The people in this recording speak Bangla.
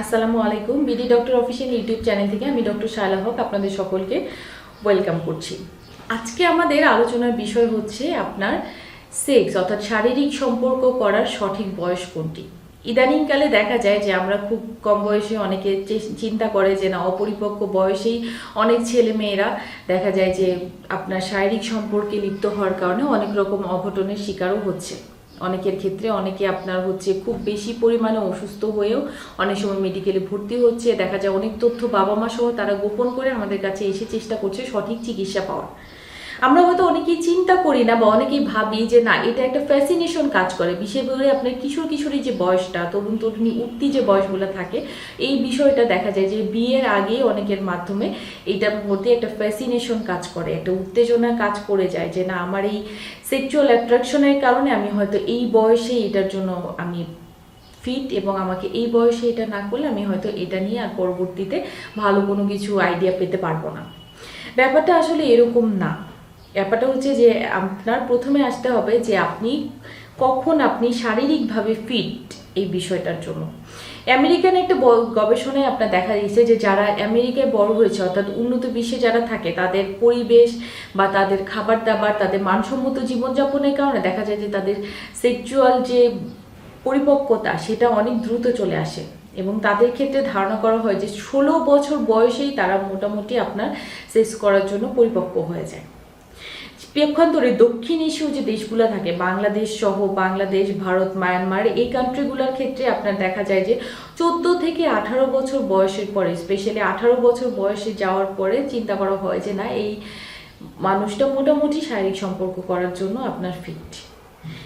আসসালামু আলাইকুম। BD doctor official YouTube channel থেকে আমি ডক্টর শায়লা হক আপনাদের সকলকে ওয়েলকাম করছি। আজকে আমাদের আলোচনার বিষয় হচ্ছে আপনার সেক্স, অর্থাৎ শারীরিক সম্পর্ক করার সঠিক বয়স কোনটি? ইদানিংকালে দেখা যায় যে আমরা খুব কম বয়সে অনেকে চিন্তা করে যে না, অপরিপক্ক বয়সেই অনেক ছেলে মেয়েরা দেখা যায় যে আপনার শারীরিক সম্পর্কে লিপ্ত হওয়ার কারণে অনেক রকম অঘটনের শিকারও হচ্ছে। অনেকের ক্ষেত্রে অনেকে আপনার হচ্ছে খুব বেশি পরিমাণে অসুস্থ হয়েও অনেক সময় মেডিকেলে ভর্তি হচ্ছে। দেখা যায় অনেক তথ্য বাবা মা সহ তারা গোপন করে আমাদের কাছে এসে চেষ্টা করছে সঠিক চিকিৎসা পাওয়ার। আমরা হয়তো অনেকেই চিন্তা করি না বা অনেকেই ভাবি যে না, এটা একটা ফ্যাসিনেশন কাজ করে। বিশেষ করে আপনার কিশোর কিশোরী যে বয়সটা, তরুণ তরুণী উঠতি যে বয়সগুলো থাকে, এই বিষয়টা দেখা যায় যে বিয়ের আগে অনেকের মাধ্যমে এইটার মধ্যে একটা ফ্যাসিনেশন কাজ করে, একটা উত্তেজনা কাজ করে যায় যে না, আমার এই সেক্সুয়াল অ্যাট্রাকশনের কারণে আমি হয়তো এই বয়সে এটার জন্য আমি ফিট এবং আমাকে এই বয়সে এটা না করলে আমি হয়তো এটা নিয়ে আর পরবর্তীতে ভালো কোনো কিছু আইডিয়া পেতে পারব না। ব্যাপারটা আসলে এরকম না। ব্যাপারটা হচ্ছে যে আপনার প্রথমে আসতে হবে যে আপনি কখন আপনি শারীরিকভাবে ফিট এই বিষয়টার জন্য। আমেরিকান একটা গবেষণায় আপনার দেখা দিয়েছে যে যারা আমেরিকায় বড় হয়েছে, অর্থাৎ উন্নত বিশ্বে যারা থাকে, তাদের পরিবেশ বা তাদের খাবার দাবার তাদের মানসম্মত জীবনযাপনের কারণে দেখা যায় যে তাদের সেক্সুয়াল যে পরিপক্কতা, সেটা অনেক দ্রুত চলে আসে। এবং তাদের ক্ষেত্রে ধারণা করা হয় যে ষোলো বছর বয়সেই তারা মোটামুটি আপনার সেক্স করার জন্য পরিপক্ক হয়ে যায়। পক্ষান্তরে দক্ষিণ এশীয় যে দেশগুলো থাকে, বাংলাদেশ সহ বাংলাদেশ, ভারত, মায়ানমার, এই কান্ট্রিগুলোর ক্ষেত্রে আপনার দেখা যায় যে চোদ্দ থেকে আঠারো বছর বয়সের পরে স্পেশালি আঠারো বছর বয়সে যাওয়ার পরে চিন্তা করা হয় যে না, এই মানুষটা মোটামুটি শারীরিক সম্পর্ক করার জন্য আপনার ফিট